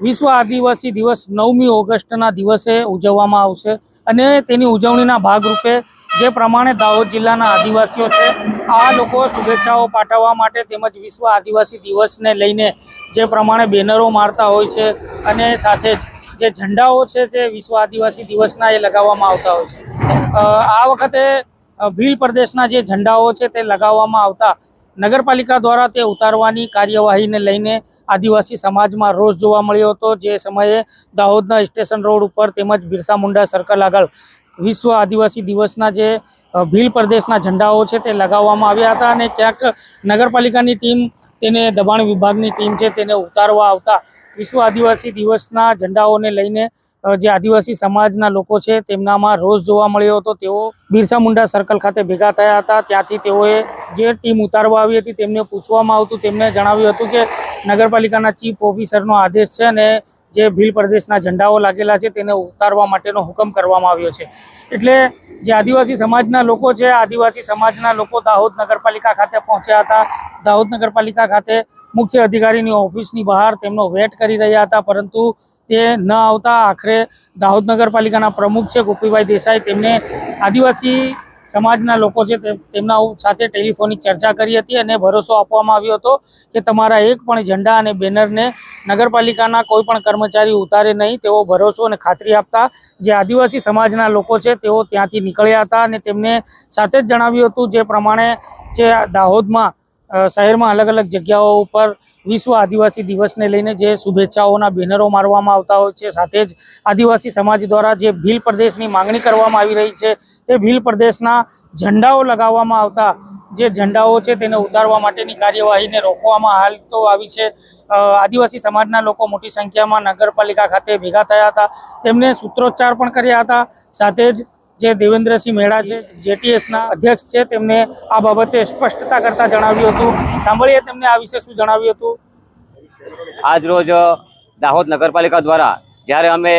વિશ્વ આદિવાસી દિવસ નવમી ઓગસ્ટના દિવસે ઉજવવામાં આવશે અને તેની ઉજવણીના ભાગરૂપે જે પ્રમાણે દાહોદ જિલ્લાના આદિવાસીઓ છે, આ લોકો શુભેચ્છાઓ પાઠવવા માટે તેમજ વિશ્વ આદિવાસી દિવસને લઈને જે પ્રમાણે બેનરો મારતા હોય છે અને સાથે જ જે ઝંડાઓ છે જે વિશ્વ આદિવાસી દિવસના એ લગાવવામાં આવતા હોય છે. આ વખતે ભીલ પ્રદેશના જે ઝંડાઓ છે તે લગાવવામાં આવતા નગરપાલિકા દ્વારા તે ઉતારવાની કાર્યવાહીને લઈને આદિવાસી સમાજમાં રોષ જોવા મળ્યો હતો. જે સમયે દાહોદના સ્ટેશન રોડ ઉપર તેમજ બિરસા મુંડા સર્કલ આગળ વિશ્વ આદિવાસી દિવસના જે ભીલ પ્રદેશના ઝંડાઓ છે તે લગાવવામાં આવ્યા હતા અને ક્યાંક નગરપાલિકાની ટીમ તેને દબાણ વિભાગની ટીમ છે તેને ઉતારવા આવતા વિશ્વ આદિવાસી દિવસના ઝંડાઓને લઈને જે આદિવાસી સમાજના લોકો છે તેમનામાં રોષ જોવા મળ્યો હતો. તેઓ બિરસા મુંડા સર્કલ ખાતે ભેગા થયા હતા. ત્યાંથી તેઓએ જે ટીમ ઉતારવા આવી હતી તેમને પૂછવામાં આવતું. તેમને જણાવ્યું હતું કે નગરપાલિકાના ચીફ ઓફિસરનો આદેશ છે અને જે ભીલ પ્રદેશના ઝંડાઓ લાગેલા છે તેને ઉતારવા માટેનો હુકમ કરવામાં આવ્યો છે. એટલે જે આદિવાસી સમાજના લોકો છે, આદિવાસી સમાજના લોકો દાહોદ નગરપાલિકા ખાતે પહોંચ્યા હતા. દાહોદ નગરપાલિકા ખાતે મુખ્ય અધિકારીની ઓફિસની બહાર તેમનો વેટ કરી રહ્યા હતા, પરંતુ તે ન આવતા આખરે દાહોદ નગરપાલિકાના પ્રમુખ છે ગોપીભાઈ દેસાઈ, તેમને આદિવાસી સમાજના લોકો છે તેમના સાથે ટેલિફોનિક ચર્ચા કરી હતી અને ભરોસો આપવામાં આવ્યો હતો કે તમારા એક પણ ઝંડા અને બેનરને નગરપાલિકાના કોઈ પણ કર્મચારી ઉતારે નહીં તેવો ભરોસો અને ખાતરી આપતા. જે આદિવાસી સમાજના લોકો છે, તેઓ ત્યાંથી નીકળ્યા હતા અને તેમને સાથે જ જણાવ્યું હતું જે પ્રમાણે જે દાહોદમાં શહેરમાં અલગ અલગ જગ્યાઓ ઉપર વિશ્વ આદિવાસી દિવસને લઈને જે શુભેચ્છાઓના બેનરો મારવામાં આવતા હોય છે, સાથે જ આદિવાસી સમાજ દ્વારા જે ભીલ પ્રદેશની માંગણી કરવામાં આવી રહી છે, તે ભીલ પ્રદેશના ઝંડાઓ લગાવવામાં આવતા જે ઝંડાઓ છે તેને ઉતારવા માટેની કાર્યવાહીને રોકવામાં હાલ તો આવી છે. આદિવાસી સમાજના લોકો મોટી સંખ્યામાં નગરપાલિકા ખાતે ભેગા થયા હતા, તેમને સૂત્રોચ્ચાર પણ કર્યા હતા, સાથે જ જે દેવેન્દ્રસિંહ મેળા છે, જેટીએસના અધ્યક્ષ છે, તેમને આ બાબતે સ્પષ્ટતા કરતા જણાવ્યું હતું. સાંભળીએ તેમને આ વિશે શું જણાવ્યું હતું? આજ રોજ દાહોદ નગરપાલિકા દ્વારા, જ્યારે અમે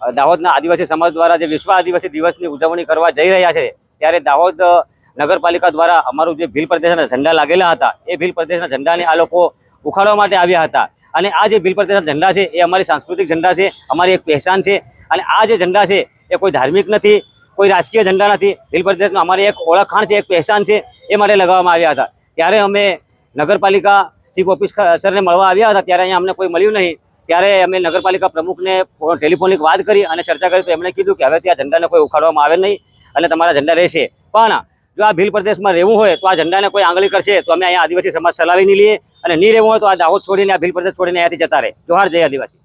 દાહોદના આદિવાસી સમાજ દ્વારા જે વિશ્વ આદિવાસી દિવસની ઉજવણી કરવા જઈ રહ્યા છે, ત્યારે દાહોદ નગરપાલિકા દ્વારા અમારું જે ભીલ પ્રદેશના ઝંડા લાગેલા હતા, એ ભીલ પ્રદેશના ઝંડાને આ લોકો ઉખાડવા માટે આવ્યા હતા. અને આ જે ભીલ પ્રદેશના ઝંડા છે, એ અમારી સાંસ્કૃતિક ઝંડા છે, અમારી એક પહેચાન છે. અને આ જે ઝંડા છે, એ કોઈ ધાર્મિક નથી કોઈ રાજકીય ઝંડા નથી. ભીલ પ્રદેશનો અમારી એક ઓળખાણ છે, એક પહેચાન છે, એ માટે લગાવવામાં આવ્યા હતા. ત્યારે અમે નગરપાલિકા ચીફ ઓફિસરને મળવા આવ્યા હતા, ત્યારે અહીંયા અમને કોઈ મળ્યું નહીં. ત્યારે અમે નગરપાલિકા પ્રમુખને ટેલિફોનિક વાત કરી અને ચર્ચા કરી, તો એમણે કીધું કે હવેથી આ ઝંડાને કોઈ ઉખાડવામાં આવે નહીં અને તમારા ઝંડા રહેશે. પણ જો આ ભીલ પ્રદેશમાં રહેવું હોય, તો આ ઝંડાને કોઈ આંગળી કરશે, તો અમે અહીંયા આદિવાસી સમાજ ચલાવી નહીં લઈએ અને નહીં રહેવું હોય, તો આ દાહોદ છોડીને, આ ભીલ પ્રદેશ છોડીને અહીંયાથી જતા રહે. જોહાર જય આદિવાસી.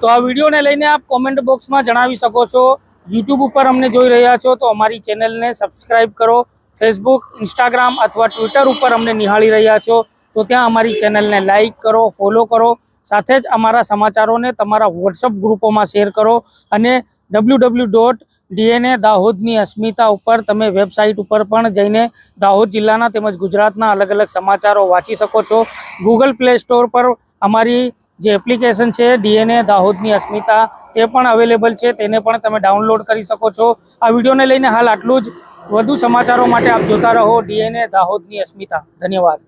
તો આ વિડીયોને લઈને આપ કોમેન્ટ બોક્સમાં જણાવી શકો છો યુટ્યુબ ઉપર અમને જોઈ રહ્યા છો તો અમારી ચેનલને સબસ્ક્રાઇબ કરો. ફેસબુક ઇન્સ્ટાગ્રામ અથવા ટ્વિટર ઉપર અમને નિહાળી રહ્યા છો તો ત્યાં અમારી ચેનલને લાઈક કરો ફોલો કરો. સાથે જ અમારા સમાચારોને તમારા વોટ્સઅપ ગ્રુપોમાં શેર કરો અને ડબલ્યુ ડબલ્યુ ડોટ ડીએનએ દાહોદની અસ્મિતા ઉપર તમે વેબસાઇટ ઉપર પણ જઈને દાહોદ જિલ્લાના તેમજ ગુજરાતના અલગ અલગ સમાચારો વાંચી શકો છો. ગૂગલ પ્લે સ્ટોર પર અમારી જે એપ્લિકેશન છે, ડીએનએ, દાહોદની અસ્મિતા, તે પણ અવેલેબલ છે, તેને પણ તમે ડાઉનલોડ કરી શકો છો. આ વિડીયોને લઈને હાલ આટલું જ. વધુ સમાચારો માટે આપ જોતા રહો ડીએનએ, દાહોદની અસ્મિતા. ધન્યવાદ.